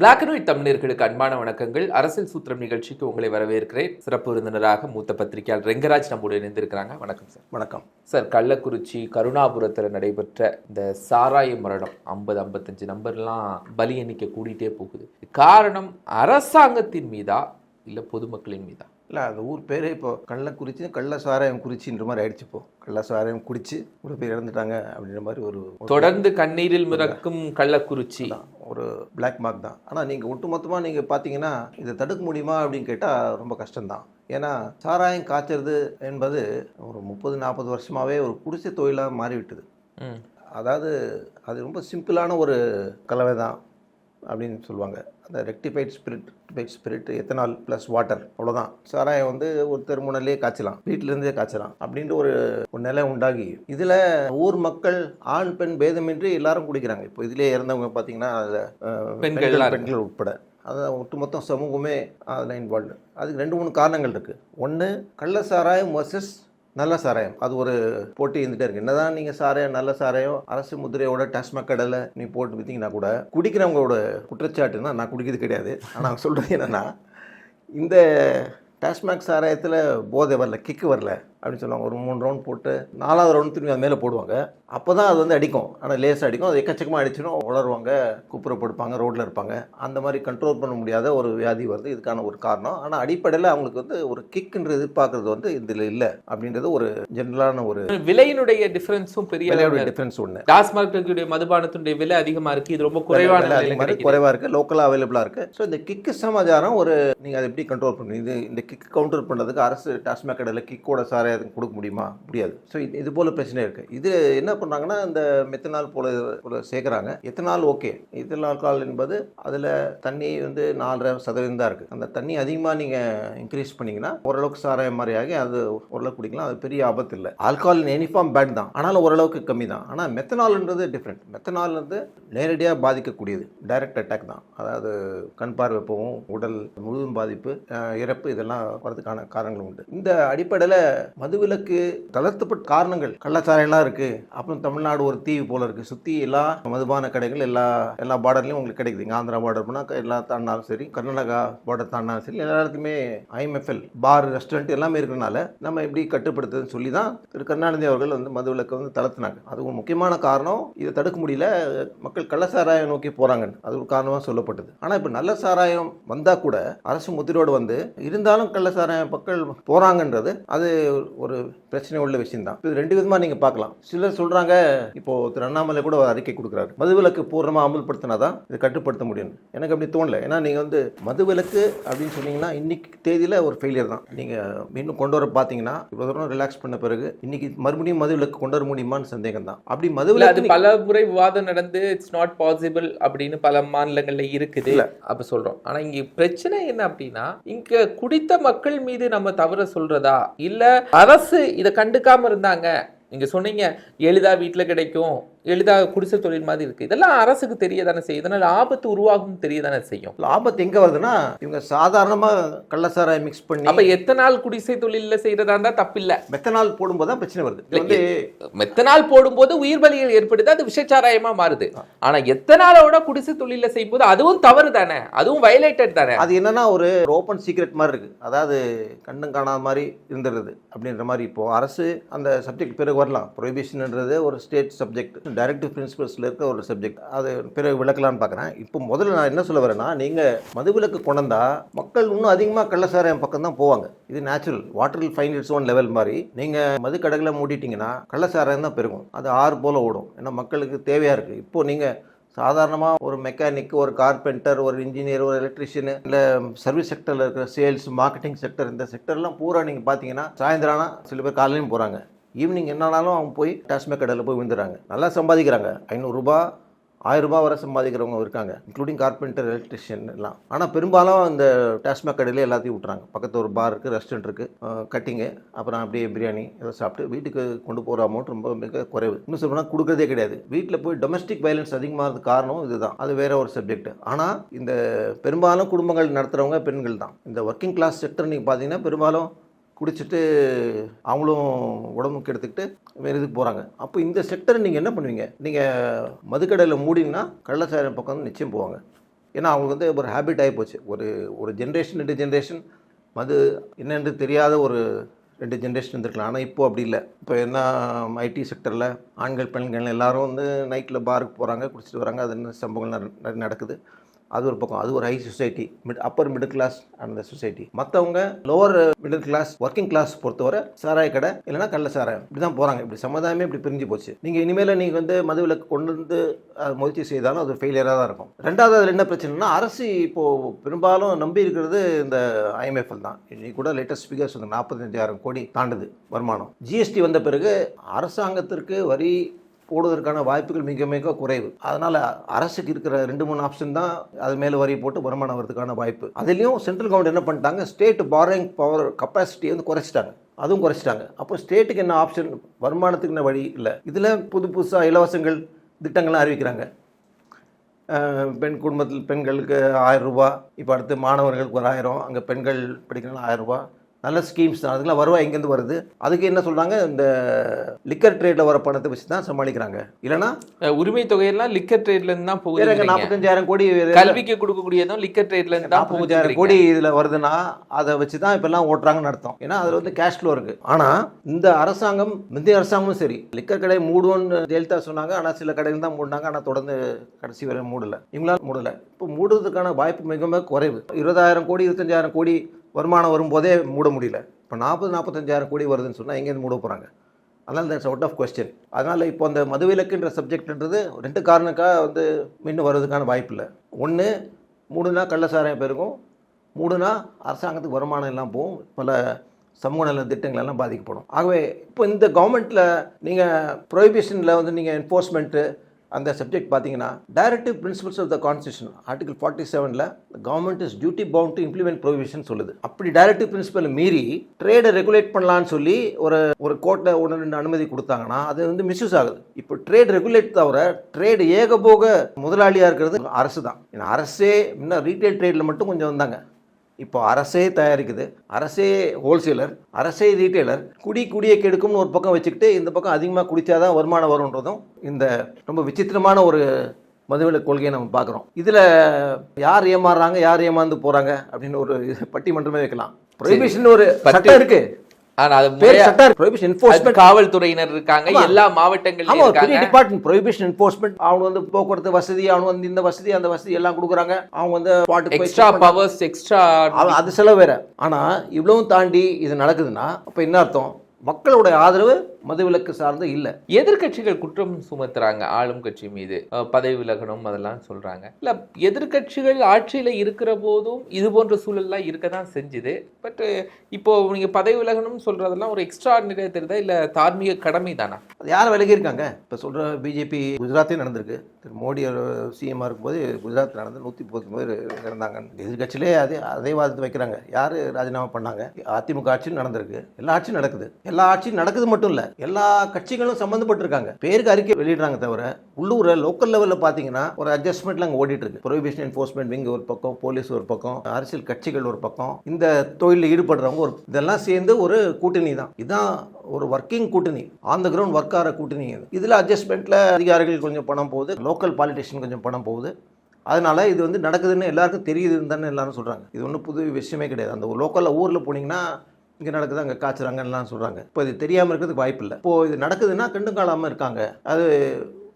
Black and white தமிழர்களுக்கு அன்பான வணக்கங்கள். அரசியல் சூத்திரம் நிகழ்ச்சிக்கு உங்களை வரவேற்கிறேன். சிறப்பு விருந்தினராக மூத்த பத்திரிகையாளர் ரெங்கராஜ் நம்மோடு இணைந்திருக்கிறாங்க. வணக்கம் சார். வணக்கம். சார் கள்ளக்குறிச்சி கருணாபுரத்தில் நடைபெற்ற இந்த சாராய மரணம் ஐம்பது ஐம்பத்தஞ்சு நம்பர்லாம் பலி எண்ணிக்கை கூடிட்டே போகுது. காரணம் அரசாங்கத்தின் மீதா இல்லை பொதுமக்களின் மீதா? இல்லை அந்த ஊர் பேரே இப்போ கள்ளக்குறிச்சி கள்ள சாராயம் குறிச்சின்ற மாதிரி ஆயிடுச்சு இப்போ. கள்ள சாராயம் குடிச்சு ஒரு பேர் இறந்துட்டாங்க அப்படின்ற மாதிரி ஒரு தொடர்ந்து கண்ணீரில் மிதக்கும் கள்ளக்குறிச்சி. ஒரு பிளாக் மார்க் தான். ஆனால் நீங்கள் ஒட்டுமொத்தமாக நீங்கள் பார்த்தீங்கன்னா இதை தடுக்க முடியுமா அப்படின்னு கேட்டால் ரொம்ப கஷ்டம்தான். ஏன்னா சாராயம் காய்ச்சறது என்பது ஒரு முப்பது நாற்பது வருஷமாகவே ஒரு குடிசை தொழிலாக மாறிவிட்டது. அதாவது அது ரொம்ப சிம்பிளான ஒரு கலவை தான் அப்படின்னு சொல்லுவாங்க. அந்த rectified spirit rectified spirit ethanol plus water அவ்வளோதான் சாராயம் வந்து ஒரு தெருமுனையிலே காய்ச்சலாம் வீட்டிலேருந்தே காய்ச்சலாம் அப்படின்ற ஒரு ஒரு நிலை உண்டாகி. இதில் ஊர் மக்கள் ஆண் பெண் பேதமின்றி எல்லாரும் குடிக்கிறாங்க. இப்போ இதிலே இறந்தவங்க பார்த்தீங்கன்னா அதில் பெண்கள் பெண்கள் உட்பட. அதான் ஒட்டுமொத்த சமூகமே அதில் இன்வால்வ்டு அதுக்கு ரெண்டு மூணு காரணங்கள் இருக்குது ஒன்று கள்ள சாராயம் வர்சஸ் நல்ல சாராயம். அது ஒரு போட்டி இருந்துட்டே இருக்கு. என்னதான் நீங்க சாராயம் நல்ல சாராயம் அரசு முதிரையோட டாஸ்மாக் கடலை நீ போட்டு வித்தீங்கன்னா கூட குடிக்கிறவங்களோட குற்றச்சாட்டுன்னா நான் குடிக்கிறது கிடையாது. ஆனால் சொல்றது என்னன்னா இந்த டாஸ்மாக் சாராயத்தில் போதை வரல கிக்கு வரல அப்படின்னு சொல்லுவாங்க. ஒரு மூணு ரவுண்ட் போட்டு நாலாவது ரவுண்ட் திரும்பி அது மேலே போடுவாங்க. அப்போ தான் அது வந்து அடிக்கும். ஆனால் லேசாக அடிக்கும். அது எக்கச்சக்கமாக அடிச்சிடும். உளருவாங்க குப்புற படுப்பாங்க ரோட்டில் இருப்பாங்க. அந்த மாதிரி கண்ட்ரோல் பண்ண முடியாத ஒரு வியாதி வருது. இதுக்கான ஒரு காரணம். ஆனால் அடிப்படையில் அவங்களுக்கு வந்து ஒரு கிக்குன்ற எதிர்பார்க்கறது வந்து இதில் இல்லை அப்படின்றது ஒரு ஜென்ரலான ஒரு விலையினுடைய டிஃபரன்ஸும் பெரிய விலையோட. டிஃப்ரென்ஸ் ஒன்று டாஸ்மாக் மதுபானத்தினுடைய விலை அதிகமா இருக்கு. இது ரொம்ப குறைவான அதிகமாக. குறைவாக இருக்குது லோக்கலாக அவைலபிளாக இருக்குது ஸோ இந்த கிக்கு சமாச்சாரம் ஒரு நீங்கள் அதை எப்படி கண்ட்ரோல் பண்ணுவீங்க இது இந்த கிக் கவுண்டர் பண்ணுறதுக்கு அரசு டாஸ்மாக் கடையில் கிக்கோட சாராயம் கொடுக்க முடியுமா? முடியாது. ஸோ இது இது போல் பிரச்சனை இருக்குது இது என்ன பண்ணுறாங்கன்னா இந்த மெத்தனால் போல போல சேர்க்குறாங்க. Ethanol okay. எத்தனால் என்பது அதில் தண்ணி வந்து நாலரை சதவீதம் தான் இருக்குது அந்த தண்ணி அதிகமாக நீங்கள் இன்க்ரீஸ் பண்ணிங்கன்னா ஓரளவுக்கு சாராயம் மாதிரி ஆகி அது ஓரளவுக்கு குடிக்கலாம். அது பெரிய ஆபத்து இல்லை. ஆல்கஹால் யூனிஃபார்ம் பேட் தான். ஆனாலும் ஓரளவுக்கு கம்மி தான். ஆனால் மெத்தனால்ன்றது டிஃப்ரெண்ட் மெத்தனால் வந்து நேரடியாக பாதிக்கக்கூடியது. டைரக்ட் அட்டாக் தான். அதாவது கண் பார்வை போகும் உடல் முழுதும் பாதிப்பு இறப்பு இதெல்லாம் வரதுக்கான காரணங்கள் உண்டு. இந்த அடிப்படையில் மதுவிலக்கு தளர்த்தப்பட்ட காரணங்கள். கள்ளச்சாரையெல்லாம் இருக்குது அப்புறம் தமிழ்நாடு ஒரு தீவு போல இருக்குது சுற்றி எல்லா மதுபான கடைகள் எல்லா எல்லா பார்டர்லையும் உங்களுக்கு கிடைக்குது. இங்கே ஆந்திரா பார்டர் போனால் எல்லா தாண்டாலும் சரி கர்நாடகா பார்டர் தாண்டாலும் சரி எல்லா இடத்துக்குமே ஐஎம்எஃப்எல் பார் ரெஸ்டாரண்ட் எல்லாமே இருக்கிறனால நம்ம எப்படி கட்டுப்படுத்துதுன்னு சொல்லி தான் திரு கருணாநிதி அவர்கள் வந்து மதுவிலக்கை வந்து தளர்த்தினாங்க. அது ஒரு முக்கியமான காரணம். இதை தடுக்க முடியல. மக்கள் கள்ளசாராயம் நோக்கி போகிறாங்கன்னு அது ஒரு காரணமாக சொல்லப்பட்டது. ஆனால் இப்போ நல்ல சாராயம் வந்தால் கூட அரசு முத்திரோடு வந்து இருந்தாலும் கள்ளசாராயம் மக்கள் போகிறாங்கன்றது அது ஒரு பிரச்சனை உள்ள விஷயம் தான் இது ரெண்டு விதமாக நீங்கள் பார்க்கலாம். சிலர் சொல்கிறாங்க இப்போ திரு அண்ணாமலை கூட ஒரு அறிக்கை கொடுக்குறாரு. மதுவிலக்கு பூர்ணமாக அமல்படுத்தினா தான் இதை கட்டுப்படுத்த முடியும். எனக்கு அப்படி தோணல. ஏன்னா நீங்கள் வந்து மதுவிலக்கு அப்படின்னு சொன்னீங்கன்னா இன்னைக்கு தேதியில் ஒரு ஃபெயிலியர் தான். நீங்கள் இன்னும் கொண்டு வர பார்த்தீங்கன்னா இவ்வளோ தூரம் ரிலாக்ஸ் பண்ண பிறகு இன்னைக்கு மறுபடியும் மதுவிலக்கு கொண்டு வர முடியுமான்னு சந்தேகம் தான் அப்படி மதுவிலக்கு பல முறை விவாதம் நடந்து இட்ஸ் நாட் பாசிபிள் அப்படின்னு பல மாநிலங்கள்ல இருக்குது. அப்ப சொல்றோம். ஆனா இங்க பிரச்சனை என்ன அப்படின்னா இங்க குடித்த மக்கள் மீது நம்ம தவற சொல்றதா? இல்ல அரசு இதை கண்டுக்காமல் இருந்தாங்க. நீங்கள் சொன்னீங்க எளிதாக வீட்டில் கிடைக்கும். எளிதா குடிசை தொழில் மாதிரி இருக்கு. இதெல்லாம் அரசுக்கு தெரிய தானே செய்யும். இதனால ஆபத்து உருவாகும் தெரிய தானே செய்யும். ஆபத்து எங்கே வருதுன்னா இவங்க சாதாரணமாக கள்ளசாராயம் மிக்ஸ் பண்ணி அப்ப எத்தனை நாள் குடிசை தொழில்ல செய்யறதா இருந்தா தப்பில்ல. மெத்தனால் போடும்போது தான் பிரச்சனை வருது. வந்து மெத்தனால் போடும்போது உயிர் பலிகள் ஏற்படுது அது விஷச்சாராயமா மாறுது. ஆனா எத்தனாலோட குடிசை தொழில செய்யும்போது அதுவும் தவறு தானே? அதுவும் வயலேட்டட் தானே? அது என்னன்னா ஒரு ஓப்பன் சீக்ரெட் மாதிரி இருக்கு. அதாவது கண்ணும் காணாத மாதிரி இருந்துருது அப்படின்ற மாதிரி. இப்போ அரசு அந்த சப்ஜெக்ட் பிறகு வரலாம். ப்ரொஹிபிஷன்ன்றது ஒரு ஸ்டேட் சப்ஜெக்ட் டைரக்டிவ் பிரின்சிபல்ஸில் இருக்க ஒரு சப்ஜெக்ட் அது பிறகு விளக்கலாம்னு பார்க்குறேன் இப்போ முதல்ல நான் என்ன சொல்ல வரேன்னா நீங்கள் மதுவிலக்கு கொண்டா மக்கள் இன்னும் அதிகமாக கள்ளசாராயம் பக்கம் தான் போவாங்க. இது natural water fine it's own level மாதிரி. நீங்கள் மது கடைகளை மூடிட்டீங்கன்னா கள்ளசாராயம் தான் பெருகும். அது ஆறு போல் ஓடும். ஏன்னா மக்களுக்கு தேவையாக இருக்குது இப்போது நீங்கள் சாதாரணமாக ஒரு மெக்கானிக் ஒரு கார்பெண்டர் ஒரு இன்ஜினியர் ஒரு எலக்ட்ரிஷியனு இல்லை சர்வீஸ் செக்டரில் இருக்கிற சேல்ஸ் மார்க்கெட்டிங் செக்டர் இந்த செக்டர்லாம் பூரா நீங்கள் பார்த்தீங்கன்னா சாயந்தரம் சில பேர் காலையிலையும் போகிறாங்க ஈவினிங் என்னானாலும் அவங்க போய் டாஸ்மேக் கடையில் போய் விழுந்துறாங்க நல்லா சம்பாதிக்கிறாங்க. ஐநூறுரூபா ஆயிரம் ரூபாய் வரை சம்பாதிக்கிறவங்க இருக்காங்க இன்க்ளூடிங் கார்பெண்டர் எலக்ட்ரிஷியன் எல்லாம். ஆனால் பெரும்பாலும் இந்த டாஸ்மாக் கடையிலே எல்லாத்தையும் விட்றாங்க பக்கத்தில் ஒரு பார் இருக்குது ரெஸ்டாரண்ட் இருக்குது கட்டிங்கு அப்புறம் அப்படியே பிரியாணி ஏதோ சாப்பிட்டு வீட்டுக்கு கொண்டு போகிற அமௌண்ட் ரொம்ப மிக குறைவு. இன்னும் சொல்லணும்னா கொடுக்கறதே கிடையாது. வீட்டில் போய் டொமஸ்டிக் வயலன்ஸ் அதிகமாகிறது காரணம் இதுதான். அது வேற ஒரு சப்ஜெக்ட் ஆனால் இந்த பெரும்பாலும் குடும்பங்கள் நடத்துகிறவங்க பெண்கள் தான். இந்த ஒர்க்கிங் கிளாஸ் செக்டர் நீங்கள் பார்த்தீங்கன்னா பெரும்பாலும் குடிச்சிட்டு அவங்களும் உடம்புக்கு எடுத்துக்கிட்டு வேறு இதுக்கு போகிறாங்க அப்போ இந்த செக்டரை நீங்கள் என்ன பண்ணுவீங்க? நீங்கள் மதுக்கடையில் மூடிங்கன்னா கள்ளச்சாராயம் பக்கம் வந்து நிச்சயம் போவாங்க. ஏன்னா அவங்களுக்கு வந்து ஒரு ஹேபிட் ஆகி போச்சு. ஒரு ஒரு ஜென்ரேஷன் ரெண்டு ஜென்ரேஷன் மது என்னென்று தெரியாத ஒரு ரெண்டு ஜென்ரேஷன் இருந்திருக்கலாம். ஆனால் இப்போது அப்படி இல்லை. இப்போ என்ன ஐடி செக்டரில் ஆண்கள் பெண்கள் எல்லாரும் வந்து நைட்டில் பாருக்கு போகிறாங்க குடிச்சிட்டு வராங்க. அது என்ன சம்பவங்கள் நடக்குது? அது ஒரு பக்கம். அது ஒரு high society mid upper middle class அந்த சொசைட்டி மற்றவங்க lower middle class working class பொறுத்தவரை சாராய கடை இல்லைன்னா கள்ள சாராயம். இப்படி தான் போகிறாங்க இப்படி சமுதாயமே இப்படி பிரிஞ்சு போச்சு. நீங்கள் இனிமேல் நீங்கள் வந்து மதுவிலக்கு கொண்டு வந்து முயற்சி செய்தாலும் அது ஃபெயிலியராக தான் இருக்கும். ரெண்டாவது அதில் என்ன பிரச்சனைனா அரசு இப்போது பெரும்பாலும் நம்பி இருக்கிறது இந்த ஐஎம்எஃப்எல் தான். இன்னைக்கு கூட லேட்டஸ்ட் ஃபிகர்ஸ் வந்து நாற்பத்தஞ்சாயிரம் கோடி தாண்டுது வருமானம். ஜிஎஸ்டி வந்த பிறகு அரசாங்கத்திற்கு வரி போடுவதற்கான வாய்ப்புகள் மிக மிக குறைவு. அதனால் அரசுக்கு இருக்கிற ரெண்டு மூணு ஆப்ஷன் தான் அது மேலே வரி போட்டு வருமானம் வரதுக்கான வாய்ப்பு. அதுலேயும் சென்ட்ரல் கவர்மெண்ட் என்ன பண்ணிட்டாங்க? ஸ்டேட் பாரோயிங் பவர் கப்பாசிட்டி வந்து குறைச்சிட்டாங்க. அதுவும் குறைச்சிட்டாங்க. அப்போ ஸ்டேட்டுக்கு என்ன ஆப்ஷன் வருமானத்துக்கு என்ன வழி? இல்லை. இதில் புது புதுசாக இலவசங்கள் திட்டங்கள்லாம் அறிவிக்கிறாங்க. பெண் குடும்பத்தில் பெண்களுக்கு ஆயிரம் ரூபா இப்போ அடுத்து மாணவர்களுக்கு ஒரு ஆயிரம் அங்கே பெண்கள் படிக்கிறனால ஆயிரம் ரூபா நல்ல ஸ்கீம்ஸ் தான். அதுக்கெல்லாம் வருவாய் எங்கேருந்து வருது? அதுக்கு என்ன சொல்கிறாங்க இந்த லிக்கர் ட்ரேடில் வர பணத்தை வச்சு தான் சமாளிக்கிறாங்க. இல்லைன்னா? அஹ் உரிமை தொகையெல்லாம் லிக்கர் ட்ரேட்ல இருந்து தான் போகுது நாற்பத்தஞ்சாயிரம் கோடி கல்விக்கு கொடுக்கக்கூடியதும் லிக்கர் ட்ரேட்ல இருந்து தான் நாற்பத்தஞ்சாயிரம் கோடி இதில் வருதுன்னா அதை வச்சு தான் இப்போல்லாம் ஓட்டுறாங்கன்னு அர்த்தம். ஏன்னா அதில் வந்து கேஷ் ஃப்ளோ இருக்குது ஆனால் இந்த அரசாங்கம் முந்தைய அரசாங்கமும் சரி. லிக்கர் கடை மூடுவோன்னு ஜெயலலிதா சொன்னாங்க. ஆனால் சில கடைகள் தான் மூடினாங்க. ஆனால் தொடர்ந்து கடைசி வரை மூடலை. இவங்களால் மூடலை. இப்போ மூடுறதுக்கான வாய்ப்பு மிக மிக குறைவு. இருபதாயிரம் கோடி இருபத்தஞ்சாயிரம் கோடி வருமானம் வரும்போதே மூட முடியல. இப்போ நாற்பது நாற்பத்தஞ்சாயிரம் கோடி வருதுன்னு சொன்னால் எங்கேருந்து மூட போகிறாங்க அதனால் தட்ஸ் அவுட் ஆஃப் கொஸ்டின் அதனால் இப்போ அந்த மதுவிலக்குன்ற சப்ஜெக்ட்ன்றது ரெண்டு காரணக்காக வந்து மின்னு வர்றதுக்கான வாய்ப்பு இல்லை. ஒன்று மூணுனா கள்ளசாராயம் பெருகும். மூணுனா அரசாங்கத்துக்கு வருமானம் எல்லாம் போகும். பல சமூக நல திட்டங்கள் எல்லாம் பாதிக்கப்படும். ஆகவே இப்போ இந்த கவர்மெண்ட்டில் நீங்கள் ப்ரொஹிபிஷனில் வந்து நீங்கள் என்ஃபோர்ஸ்மெண்ட்டு அந்த சப்ஜெக்ட் பார்த்தீங்கன்னா directive principles of the constitution article forty செவனில் government is duty bound to implement provision சொல்லுது. அப்படி டைரக்டிவ் பிரின்சிபல் மீறி ட்ரேடை ரெகுலேட் பண்ணலான்னு சொல்லி ஒரு ஒரு கோர்ட்டில் ஒன்று ரெண்டு அனுமதி கொடுத்தாங்கன்னா அது வந்து மிஸ்யூஸ் ஆகுது. இப்போ ட்ரேட் ரெகுலேட் தவிர ட்ரேடு ஏகபோக முதலாளியாக இருக்கிறது அரசு தான் ஏன்னா அரசே இன்னும் ரீட்டைல் ட்ரேடில் மட்டும் கொஞ்சம் வந்தாங்க. இப்போ அரசே தயாரிக்குது. அரசே ஹோல்சேலர் அரசே ரீட்டைலர் குடி குடியை கெடுக்கும்னு ஒரு பக்கம் வச்சுக்கிட்டு இந்த பக்கம் அதிகமாக குடித்தாதான் வருமானம் வரும்ன்றதும் இந்த ரொம்ப விசித்திரமான ஒரு மதுவிலக்கு கொள்கையை நம்ம பார்க்குறோம். இதில் யார் ஏமாறுறாங்க யார் ஏமாந்து போகிறாங்க அப்படின்னு ஒரு பட்டிமன்றமே வைக்கலாம். ப்ரொஹிபிஷன் ஒரு சட்டம் இருக்கு. ஆனா அது பேர் முறையா- சட்டம் ப்ரொஹிபிஷன் அது என்ஃபோர்ஸ்மெண்ட் காவல்துறையினர் இருக்காங்க. எல்லா இருக்காங்க. டிபார்ட்மெண்ட் ப்ரொஹிபிஷன் என்ஃபோர்ஸ்மெண்ட் அவங்க வந்து போக்குவரத்து வசதி அவங்க வந்து இந்த வசதி அந்த வசதி எல்லாம் கொடுக்குறாங்க. அவங்க வந்து எக்ஸ்ட்ரா பவர்ஸ் எக்ஸ்ட்ரா அது செலவு வேற. ஆனா இவ்வளவும் தாண்டி இது நடக்குதுன்னா அப்ப என்ன அர்த்தம்? மக்களுடைய ஆதரவு மதுவிலக்கு சார்ந்து இல்லை. எதிர்க்கட்சிகள் குற்றம் சுமத்துறாங்க ஆளும் கட்சி மீது. பதவி விலகணும் அதெல்லாம் சொல்றாங்க. இல்ல எதிர்க்கட்சிகள் ஆட்சியில இருக்கிற போதும் இது போன்ற சூழல்லாம் இருக்க தான் செஞ்சுது. பட் இப்போ நீங்க பதவி விலகணும்னு சொல்றதெல்லாம் ஒரு எக்ஸ்ட்ரா தெரியுதா? இல்ல தார்மீக கடமை தானா? அது யார் விலகி இருக்காங்க இப்போ சொல்ற பிஜேபி குஜராத்தே நடந்திருக்கு. திரு மோடி சிஎம்ஆ இருக்கும்போது குஜராத் நடந்து நூற்றி முப்பத்தி பேர் இறந்தாங்க. எதிர்கட்சியிலே அதே அதே வாதத்தை வைக்கிறாங்க. யார் ராஜினாமா பண்ணாங்க? அதிமுக ஆட்சியும் நடந்திருக்கு. எல்லா ஆட்சியும் நடக்குது. எல்லா ஆட்சியும் நடக்குது மட்டும் இல்லை. எல்லா கட்சிகளும் சம்மந்தப்பட்டிருக்காங்க பேருக்கு அறிக்கை வெளியிடுறாங்க தவிர உள்ளூர் லோக்கல் லெவலில் பார்த்தீங்கன்னா ஒரு அட்ஜஸ்ட்மெண்ட்ல அங்கே ஓடிட்டு இருக்கு. ப்ரொஹிபிஷன் என்ஃபோர்ஸ்மெண்ட் விங் ஒரு பக்கம் போலீஸ் ஒரு பக்கம் அரசியல் கட்சிகள் ஒரு பக்கம் இந்த தொழிலில் ஈடுபடுறவங்க ஒரு இதெல்லாம் சேர்ந்து ஒரு கூட்டணி தான். இதுதான் ஒரு ஒர்க்கிங் கூட்டணி. ஆன் த கிரவுண்ட் ஒர்க் ஆகிற கூட்டணி இது. இதில் அட்ஜஸ்ட்மெண்ட்டில் அதிகாரிகள் கொஞ்சம் பணம் போகுது. லோக்கல் பாலிட்டிஷியன் கொஞ்சம் பணம் போகுது. அதனால் இது வந்து நடக்குதுன்னு எல்லாருக்கும் தெரியுதுன்னு தானே எல்லாரும் சொல்கிறாங்க இது ஒன்றும் புது விஷயமே கிடையாது. அந்த லோக்கலில் ஊரில் போனீங்கன்னா இங்கே நடக்குது அங்கே காய்ச்சுறாங்கலாம் சொல்கிறாங்க இப்போ இது தெரியாமல் இருக்கிறதுக்கு வாய்ப்பு இல்லை. இப்போது இது நடக்குதுன்னா கண்டும் காணாமல் இருக்காங்க. அது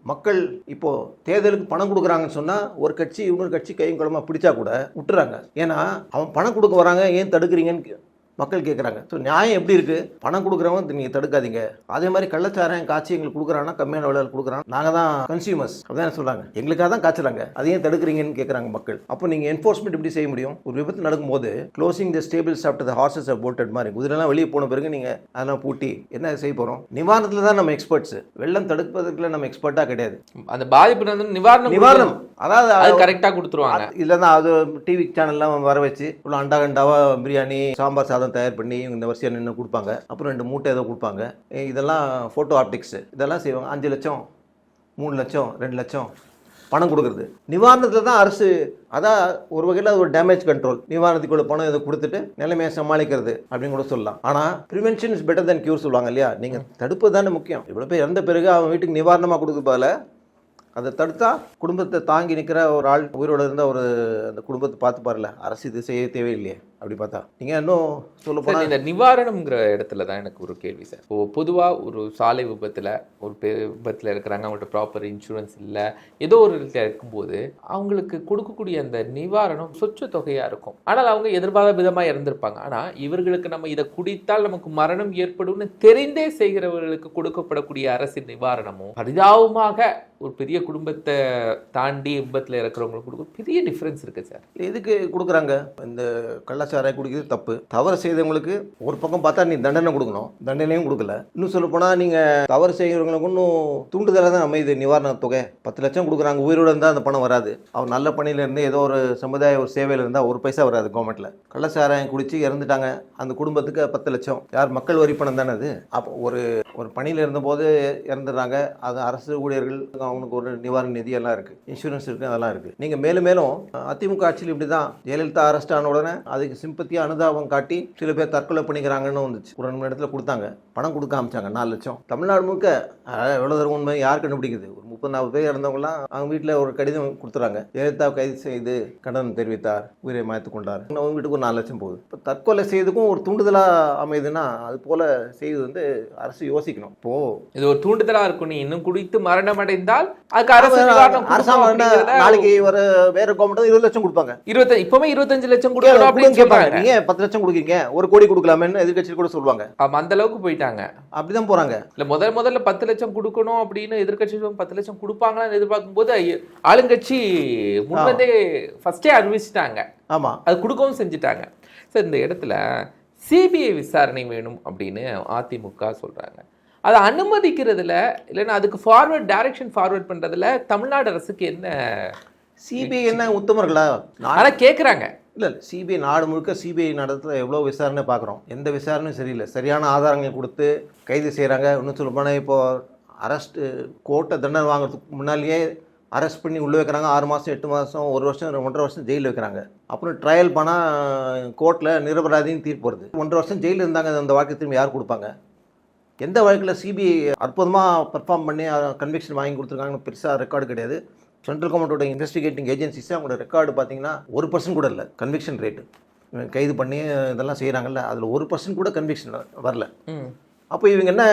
மக்கள் இப்போது தேர்தலுக்கு பணம் கொடுக்குறாங்கன்னு சொன்னால் ஒரு கட்சி இன்னொரு கட்சி கையும் குளமா பிடிச்சா கூட விட்டுறாங்க. ஏன்னா அவன் பணம் கொடுக்க வராங்க ஏன் தடுக்கிறீங்கன்னு கே- மக்கள் கேட்குறாங்க ஸோ நியாயம் எப்படி இருக்குது பணம் கொடுக்குறவங்க நீங்கள் தடுக்காதீங்க. அதே மாதிரி கள்ளச்சாராயம் காய்ச்சி எங்களுக்கு கொடுக்குறாங்கன்னா கம்மியான விலையில் கொடுக்குறான். நாங்கள் தான் கன்சியூமர்ஸ் அப்படிதான் சொல்கிறாங்க எங்களுக்காக தான் காய்ச்சறாங்க. அதை ஏன் தடுக்கிறீங்கன்னு கேட்குறாங்க மக்கள். அப்போ நீங்கள் என்ஃபோர்ஸ்மெண்ட் எப்படி செய்ய முடியும்? ஒரு விபத்து நடக்கும்போது closing the stables after the horses of bolted மாதிரி. குதிரைலாம் வெளியே போன பிறகு நீங்கள் அதெல்லாம் பூட்டி என்ன செய்ய போகிறோம் நிவாரணத்தில் தான் நம்ம எக்ஸ்பர்ட்ஸ் வெள்ளம் தடுப்பதற்குள்ள நம்ம எக்ஸ்பர்ட்டாக கிடையாது. அந்த பாதிப்பு நிவாரணம் நிவாரணம். அதாவது அது அது- கரெக்டா கொடுத்துருவாங்க. இல்லை தான் அது டிவி சேனல்லாம் வர வச்சு உள்ள அண்டா கண்டாவா பிரியாணி சாம்பார் சாதம் தயார் பண்ணி இந்த வருஷம் நின்று கொடுப்பாங்க. அப்புறம் ரெண்டு மூட்டை ஏதோ கொடுப்பாங்க. இதெல்லாம் ஃபோட்டோ ஆப்டிக்ஸ் இதெல்லாம் செய்வாங்க. அஞ்சு லட்சம் மூணு லட்சம் ரெண்டு லட்சம் பணம் கொடுக்குறது. நிவாரணத்தில் தான் அரசு அதான் ஒரு வகையில் அது ஒரு டேமேஜ் கண்ட்ரோல் நிவாரணத்துக்குள்ள பணம் இதை கொடுத்துட்டு நிலைமையை சமாளிக்கிறது அப்படின்னு கூட சொல்லலாம். ஆனால் prevention is better than cure சொல்லுவாங்க இல்லையா? நீங்கள் தடுப்பு தானே முக்கியம். இவ்வளோ பேர் இறந்த பிறகு அவன் வீட்டுக்கு நிவாரணமாக கொடுக்க பதிலா அதை தடுத்தா குடும்பத்தை தாங்கி நிற்கிற ஒரு ஆள் உயிரோட இருந்தால் ஒரு அந்த குடும்பத்தை பார்த்து பாருல அரசு இது செய்ய தேவையில்லையே. அப்படி பார்த்தா. நீங்கள் இன்னும் சொல்ல போனால் இந்த நிவாரணம்ங்கிற இடத்துல தான் எனக்கு ஒரு கேள்வி சார். இப்போ பொதுவாக ஒரு சாலை விபத்தில் ஒரு பெ விபத்தில் இருக்கிறாங்க அவங்கள்ட்ட ப்ராப்பர் இன்சூரன்ஸ் இல்லை. ஏதோ ஒரு இடத்துல இருக்கும்போது அவங்களுக்கு கொடுக்கக்கூடிய அந்த நிவாரணம் சொச்ச தொகையாக இருக்கும். ஆனால் அவங்க எதிர்பாராத விதமாக இறந்திருப்பாங்க. ஆனால் இவர்களுக்கு நம்ம இதை குடித்தால் நமக்கு மரணம் ஏற்படும்னு தெரிந்தே செய்கிறவர்களுக்கு கொடுக்கப்படக்கூடிய அரசின் நிவாரணமும் பரிதாபமாக ஒரு பெரிய குடும்பத்தை தாண்டி விபத்தில் இருக்கிறவங்களுக்கு கொடுக்க பெரிய டிஃப்ரென்ஸ் இருக்குது சார். எதுக்கு கொடுக்குறாங்க? இந்த கள்ளச்சாராயம் குடிக்கிறது தப்பு. தவறு செய்தவங்களுக்கு ஒரு பக்கம் பார்த்தா நீ தண்டனை கொடுக்கணும். தண்டனையும் கொடுக்கல. இன்னும் சொல்ல போனால் நீங்கள் தவறு செய்கிறவங்களுக்கு இன்னும் தூண்டுதலாக தான் அமைது நிவாரண தொகை. பத்து லட்சம் கொடுக்குறாங்க. உயிரோட இருந்தால் அந்த பணம் வராது. அவர் நல்ல பணியில இருந்து ஏதோ ஒரு சமுதாய ஒரு சேவையில் இருந்தால் ஒரு பைசா வராது கவர்மெண்ட்டில் கள்ளச்சாராயம் குடிச்சு இறந்துட்டாங்க. அந்த குடும்பத்துக்கு பத்து லட்சம். யார்? மக்கள் வரி பணம் தானே அது? அப்போ ஒரு ஒரு பணியில் இருந்தபோது இறந்துடுறாங்க. அது அரசு ஊழியர்கள் அவங்களுக்கு ஒரு நிவாரண நிதி எல்லாம் இருக்குது இன்சூரன்ஸ் இருக்குது அதெல்லாம் இருக்குது நீங்கள் மேலும் மேலும் அதிமுக ஆட்சியில் இப்படி தான் ஜெயலலிதா அரெஸ்ட் ஆன உடனே அதுக்கு சிம்பத்தியாக அனுதாபம் காட்டி சில பேர் தற்கொலை பண்ணிக்கிறாங்கன்னு வந்துச்சு. ஒரு ரெண்டு மணி இடத்துல கொடுத்தாங்க. பணம் கொடுக்க ஆரம்பிச்சாங்க. நாலு லட்சம். தமிழ்நாடு முழுக்க எவ்வளோ தூரம் உண்மை? யார் கண்டுபிடிக்குது ஒரு முப்பது நாற்பது பேர் இறந்தவங்களாம் அவங்க வீட்டில் ஒரு கடிதம் கொடுத்துறாங்க. ஜெயலலிதா கைது செய்து கண்டனம் தெரிவித்தார். உயிரை மாய்த்து கொண்டார். அவங்க வீட்டுக்கு ஒரு நாலு லட்சம் போகுது. இப்போ தற்கொலை செய்யறதுக்கும் ஒரு தூண்டுதலாக அமையுதுன்னா அது போல செய்வது வந்து அரசு யோசிக்கணும். இப்போ இது ஒரு தூண்டுதலா இருக்கும். நீ இன்னும் குடித்து மரணம் அடைந்தால் அதுக்கு அரசு அரசாங்கம் நாளைக்கு ஒரு வேற கவர்மெண்ட் இருபது லட்சம் கொடுப்பாங்க. இருபத்தி இப்பவுமே இருபத்தஞ்சு லட்சம் கொடுக்கணும் அப்படின்னு கேட்பாங்க நீங்க பத்து லட்சம் கொடுக்குறீங்க ஒரு கோடி கொடுக்கலாமேன்னு எதிர்கட்சி கூட சொல்லுவாங்க. ஆமா அந்த அளவுக்கு போயிட்டாங்க. அப்படிதான் போறாங்க. இல்ல முதல் முதல்ல பத்து லட்சம் கொடுக்கணும் அப்படின்னு எதிர்க்கட்சி பத்து லட்சம் கொடுப்பாங்களான்னு எதிர்பார்க்கும் போது ஆளுங்கட்சி முன்வந்தே ஃபர்ஸ்டே அறிவிச்சிட்டாங்க. ஆமா. அது கொடுக்கவும் செஞ்சுட்டாங்க. சார் இந்த இடத்துல சிபிஐ விசாரணை வேணும் அப்படின்னு அதிமுக சொல்றாங்க. அதை அனுமதிக்கிறதுல இல்லைன்னா அதுக்கு ஃபார்வர்ட் டைரக்ஷன் ஃபார்வர்ட் பண்றதுல தமிழ்நாடு அரசுக்கு என்ன சிபிஐ என்ன உத்தமர்களா? நான் ஆனா இல்லை இல்லை. சிபிஐ நாடு முழுக்க சிபிஐ நடத்துல எவ்வளோ விசாரணை பார்க்குறோம்? எந்த விசாரணையும் சரியில்லை. சரியான ஆதாரங்கள் கொடுத்து கைது செய்கிறாங்க இன்னும் சொல்ல போனால் இப்போது அரெஸ்ட் கோர்ட்டை தண்டனை வாங்குறதுக்கு முன்னாலேயே அரெஸ்ட் பண்ணி உள்ளே வைக்கிறாங்க. ஆறு மாதம் எட்டு மாதம் ஒரு வருஷம் ஒன்றரை வருஷம் ஜெயிலில் வைக்கிறாங்க. அப்புறம் ட்ரையல் பண்ணால் கோர்ட்டில் நிரபராதின்னு தீர்ப்பு வருது. ஒன்றரை வருஷம் ஜெயிலில் இருந்தாங்க. அந்த வாழ்க்கை திரும்பி யார் கொடுப்பாங்க? எந்த வழக்கில் சிபிஐ அற்புதமாக பர்ஃபார்ம் பண்ணி கன்விக்ஷன் வாங்கி கொடுத்துருக்காங்கன்னு பெருசாக ரெக்கார்டு கிடையாது. சென்ட்ரல் கவர்மெண்ட்டோட இன்வெஸ்டிகேட்டிங் ஏஜென்சிஸ் அவங்களோட ரெக்கார்டு பார்த்தீங்கன்னா ஒரு பர்சன்ட் கூட இல்லை கன்விக்ஷன் ரேட்டு கைது பண்ணி இதெல்லாம் செய்கிறாங்கல்ல அதில் ஒரு பர்சன்ட் கூட கன்விக்ஷன் வரல. அப்போ இவங்க என்ன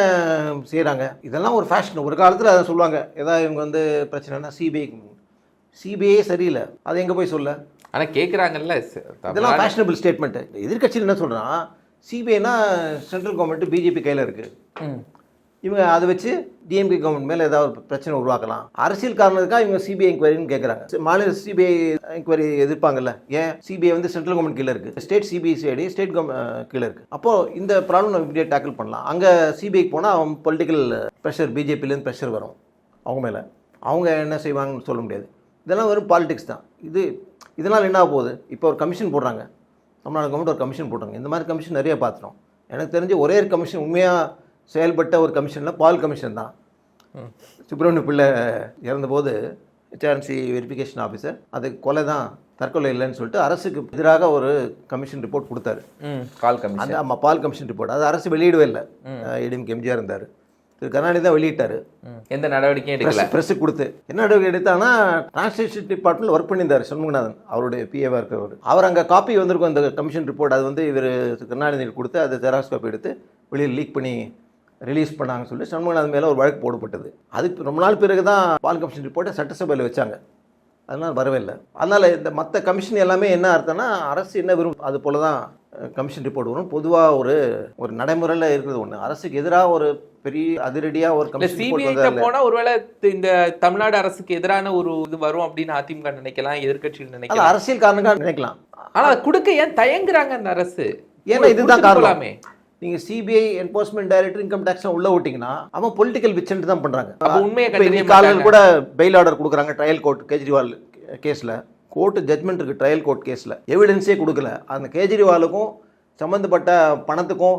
செய்கிறாங்க இதெல்லாம் ஒரு ஃபேஷன் ஒரு காலத்தில் அதை சொல்லுவாங்க. ஏதாவது இவங்க வந்து பிரச்சனைனா சிபிஐ சிபிஐ சரியில்லை. அது எங்கே போய் சொல்ல? ஆனா கேக்குறாங்கல்ல ச- இதெல்லாம் ஃபேஷனபிள் ஸ்டேட்மெண்ட்டு எதிர்க்கட்சியில் என்ன சொல்கிறான் சிபிஐனா சென்ட்ரல் கவர்மெண்ட் பிஜேபி கையில் இருக்குது ம். இவங்க அதை வச்சு டிஎம்கே கவர்மெண்ட் மேலே ஏதாவது ஒரு பிரச்சனை உருவாக்கலாம். அரசியல் காரணத்துக்காக இவங்க சிபிஐ என்கொயரின்னு கேட்குறாங்க மாநில சிபிஐ என்கொயரி எதிர்ப்பாங்கல்ல? ஏன்? சிபிஐ வந்து சென்ட்ரல் கவர்மெண்ட் கீழே இருக்குது ஸ்டேட் சிபிஐசிஐடி ஸ்டேட் கவர்மெண்ட் கீழே இருக்குது அப்போது இந்த ப்ராப்ளம் நம்ம இப்படியே டேக்கிள் பண்ணலாம். அங்கே சிபிஐக்கு போனால் அவன் பொலிட்டிக்கல் ப்ரெஷர் பிஜேபிலேருந்து ப்ரெஷர் வரும். அவங்க மேலே. அவங்க என்ன செய்வாங்கன்னு சொல்ல முடியாது. இதெல்லாம் வெறும் பாலிடிக்ஸ் தான். இது இதனால் என்ன போகுது? இப்போ ஒரு கமிஷன் போடுறாங்க. தமிழ்நாடு கவர்மெண்ட் ஒரு கமிஷன் போடுறாங்க இந்த மாதிரி கமிஷன் நிறைய பார்த்துட்டோம். எனக்கு தெரிஞ்சு ஒரே ஒரு கமிஷன் உண்மையாக செயல்பட்ட ஒரு கமிஷனில் பால் கமிஷன் தான். சுப்பிரமணிய பிள்ளை இறந்தபோது ஹெச்ஆர்என்சி வெரிஃபிகேஷன் ஆஃபீஸர் அது கொலை தான் தற்கொலை இல்லைன்னு சொல்லிட்டு அரசுக்கு எதிராக ஒரு கமிஷன் ரிப்போர்ட் கொடுத்தாரு. கால் கமிஷன். அந்த ஆமாம் பால் கமிஷன் ரிப்போர்ட் அது அரசு வெளியிடவே இல்லை. ஏடிஎம்கே எம்ஜிஆர் இருந்தார். திரு கருணாநிதி தான் வெளியிட்டார். எந்த நடவடிக்கையும் எடுக்கல. ப்ரெஸ்ஸுக்கு கொடுத்து. என்ன நடவடிக்கை எடுத்தாங்கன்னா டிரான்ஸ்லேஷன் டிபார்ட்மெண்ட்டில் ஒர்க் பண்ணியிருந்தார் சண்முகநாதன் அவருடைய பிஏவாக இருக்கிறவர். அவர் அங்கே காப்பி வந்திருக்கும் அந்த கமிஷன் ரிப்போர்ட் அது வந்து இவர் கருணாநிதிக்கு கொடுத்து அதை ஜெராக்ஸ் காப்பி எடுத்து வெளியில் லீக் பண்ணி ரிலீஸ் பண்ணாங்கன்னு சொல்லி சண்முகநாதன் மேலே ஒரு வழக்கு போடப்பட்டது. அதுக்கு ரொம்ப நாள் பிறகு தான் பால் கமிஷன் ரிப்போர்ட்டை சட்டசபையில் வச்சாங்க. அதனால் வரவே இல்லை. அதனால் இந்த மற்ற கமிஷன் எல்லாமே என்ன அர்த்தம்னா அரசு என்ன விரும்பும் அது போல தான் கமிஷன் ரிப்போர்ட் வரும். பொதுவாக ஒரு ஒரு நடைமுறையில் இருக்கிறது ஒன்று அரசுக்கு எதிராக ஒரு பெரிய அதிரடியாக ஒரு கமிஷன் சிபிஐ வந்ததில்ல. போனா ஒருவேளை இந்த தமிழ்நாடு அரசுக்கு எதிரான ஒரு இது வரும் அப்படின்னு அதிமுக நினைக்கலாம் எதிர்க்கட்சிகள் அது நினைக்கலாம் அரசியல் காரணக்காக நினைக்கலாம். ஆனா அதை கொடுக்க ஏன் தயங்குறாங்க அந்த அரசு? ஏன்னா இதுதான் காரணம். போலாமே. நீங்க CBI enforcement director income tax உள்ள விட்டீங்கன்னா அவன் பொலிட்டிக்கல் விச்சன்ட் தான் பண்றாங்க. அப்ப உண்மையை காலையில. கூட பெயில் ஆர்டர் கொடுக்குறாங்க ட்ரையல் கோர்ட் கேஜ்ரிவால் கேஸ்ல கோர்ட் ஜட்மெண்ட் இருக்கு ட்ரையல் கோர்ட் கேஸ்ல எவிடன்ஸே கொடுக்கல. அந்த கேஜ்ரிவாலுக்கும் சம்மந்தப்பட்ட பணத்துக்கும்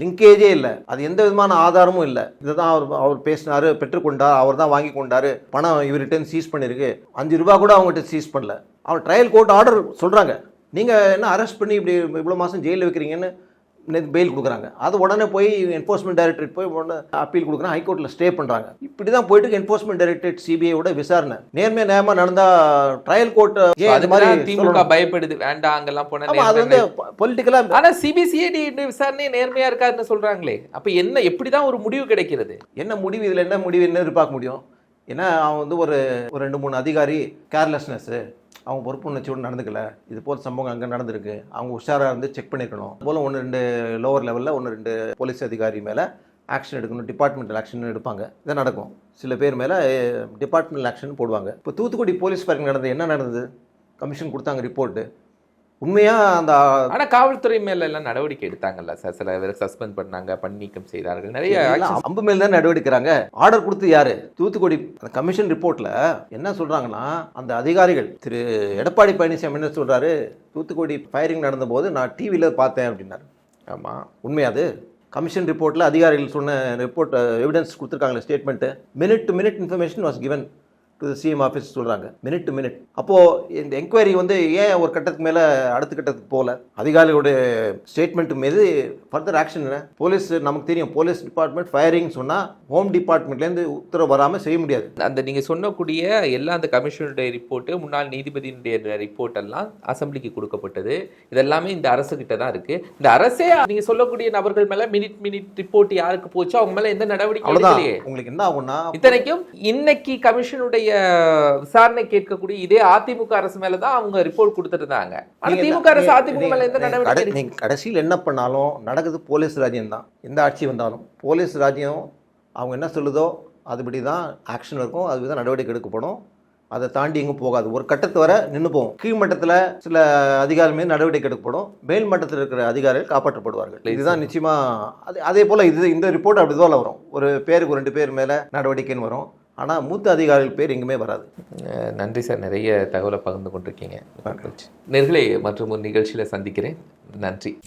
லிங்கேஜே இல்லை. அது எந்த விதமான ஆதாரமும் இல்லை. இதுதான் அவர் அவர் பேசினாரு பெற்றுக்கொண்டார் அவர் தான் வாங்கி கொண்டாரு. பணம் இவர்கிட்ட சீஸ் பண்ணிருக்கு. அஞ்சு ரூபா கூட அவங்ககிட்ட சீஸ் பண்ணல. அவர் ட்ரையல் கோர்ட் ஆர்டர் சொல்றாங்க. நீங்க என்ன அரெஸ்ட் பண்ணி இப்படி இவ்வளோ மாசம் ஜெயிலில் வைக்கிறீங்கன்னு பெயில் கொடுக்குறாங்க. அது உடனே போய் என்ஃபோர்ஸ்மெண்ட் டைரக்டரேட் போய் உடனே அப்பீல் கொடுக்குறாங்க. ஹைகோர்ட்டில் ஸ்டே பண்ணுறாங்க இப்படி தான் போயிட்டு என்ஃபோர்ஸ்மெண்ட் டைரக்டரேட் சிபிஐயோட விசாரணை. நேர்மையா நியாயமா நடந்தா ட்ரையல் கோர்ட் இந்த மாதிரி திமுக? பயப்படுது. வேண்டாம் அங்கெல்லாம் போனா அது வந்து பொலிட்டிக்கலா ஆனா சிபிசிஐடி விசாரணை நேர்மையா இருக்காதுன்னு சொல்றாங்களே. அப்ப என்ன எப்படிதான் ஒரு முடிவு கிடைக்கிறது? என்ன முடிவு? இதில் என்ன முடிவு? என்ன எதிர்பார்க்க முடியும்? ஏன்னா அவன் வந்து ஒரு ஒரு ரெண்டு மூணு அதிகாரி கேர்லெஸ்னஸ்ஸு அவங்க பொறுப்புணர்ச்சியோடு நடந்துக்கல. இது போல் சம்பவம் அங்கே நடந்திருக்கு. அவங்க உஷாராக இருந்து செக் பண்ணிருக்கணும். போல் ஒன்று ரெண்டு லோவர் லெவலில் ஒன்று ரெண்டு போலீஸ் அதிகாரி மேலே ஆக்ஷன் எடுக்கணும். டிபார்ட்மெண்டல் ஆக்ஷன் எடுப்பாங்க. இதான் நடக்கும். சில பேர் மேலே டிபார்ட்மெண்டல் ஆக்ஷன் போடுவாங்க. இப்போ தூத்துக்குடி போலீஸ் பார்க்க நடந்தது என்ன நடந்தது? கமிஷன் கொடுத்தாங்க ரிப்போர்ட்டு உண்மையாக அந்த ஆனா காவல்துறை மேல எல்லாம் நடவடிக்கை எடுத்தாங்கல்ல சார்? சில பேர் சஸ்பெண்ட் பண்ணாங்க பணிநீக்கம் செய்தார்கள். நிறைய அம்பு மேல் தான் நடவடிக்கிறாங்க. ஆர்டர் கொடுத்து யாரு? தூத்துக்குடி அந்த கமிஷன் ரிப்போர்ட்ல என்ன சொல்றாங்கன்னா அந்த அதிகாரிகள் திரு எடப்பாடி பழனிசாமி என்ன சொல்றாரு? தூத்துக்குடி ஃபயரிங் நடந்தபோது நான் டிவியில் பார்த்தேன் அப்படின்னாரு. ஆமா. உண்மையா அது? கமிஷன் ரிப்போர்ட்டில் அதிகாரிகள் சொன்ன report evidence கொடுத்துருக்காங்களே statement minute to minute information was given. To CM office சொல்கிறாங்க மினிட் டு மினிட் அப்போது இந்த என்கொயரி வந்து ஏன் ஒரு கட்டத்துக்கு மேலே அடுத்த கட்டத்துக்கு போகல அதிகாரிகளுடைய ஸ்டேட்மெண்ட் மீது ஃபர்தர் ஆக்ஷன் என்ன? போலீஸ் நமக்கு தெரியும் போலீஸ் டிபார்ட்மெண்ட் ஃபயரிங் சொன்னால் ஹோம் டிபார்ட்மெண்ட்லேருந்து உத்தரவு வராமல் செய்ய முடியாது. அந்த நீங்க சொன்னக்கூடிய எல்லா அந்த கமிஷனுடைய ரிப்போர்ட் முன்னாள் நீதிபதியினுடைய ரிப்போர்ட் எல்லாம் அசெம்பிளிக்கு கொடுக்கப்பட்டது. இதெல்லாமே இந்த அரசு கிட்ட தான் இருக்கு. இந்த அரசே நீங்க சொல்லக்கூடிய நபர்கள் மேல மினிட் மினிட் ரிப்போர்ட் யாருக்கு போச்சோ அவங்க மேல எந்த நடவடிக்கை உங்களுக்கு என்ன ஆகும்னா இத்தனைக்கும் இன்னைக்கு கமிஷனுடைய விசாரணை கேட்கக்கூடிய இதே அதிமுக அரசு மேல தான் அவங்க ரிப்போர்ட் கொடுத்துருந்தாங்க ஆனா நீங்க திமுக அரசு அதிமுக மேல எந்த நடவடிக்கை கடை- எடுக்கல. நீங்க கடைசியில் என்ன பண்ணாலும் நடக்குது போலீஸ் ராஜ்யம் தான். எந்த ஆட்சி வந்தாலும் போலீஸ் ராஜ்யம் அவங்க என்ன சொல்லுதோ அதுபடி தான் ஆக்ஷன் இருக்கும். அதுபடி தான் நடவடிக்கை எடுக்கப்படும். அதை தாண்டி எங்கும் போகாது. ஒரு கட்டத்து வரை நின்று போகும். கீழ் மட்டத்தில் சில அதிகாரி மீது நடவடிக்கை எடுக்கப்படும். மேல் மட்டத்தில் இருக்கிற அதிகாரிகள் காப்பாற்றப்படுவார்கள். இதுதான் நிச்சயமா அது அதே போல் இது இந்த ரிப்போர்ட் அப்படி தான் வரும். ஒரு பேருக்கு ரெண்டு பேர் மேலே நடவடிக்கைன்னு வரும். ஆனால் மூத்த அதிகாரிகள் பேர் எங்குமே வராது. நன்றி சார். நிறைய தகவலை பகிர்ந்து கொண்டிருக்கீங்க. நேர்களே மற்றும் ஒரு நிகழ்ச்சியில சந்திக்கிறேன். நன்றி.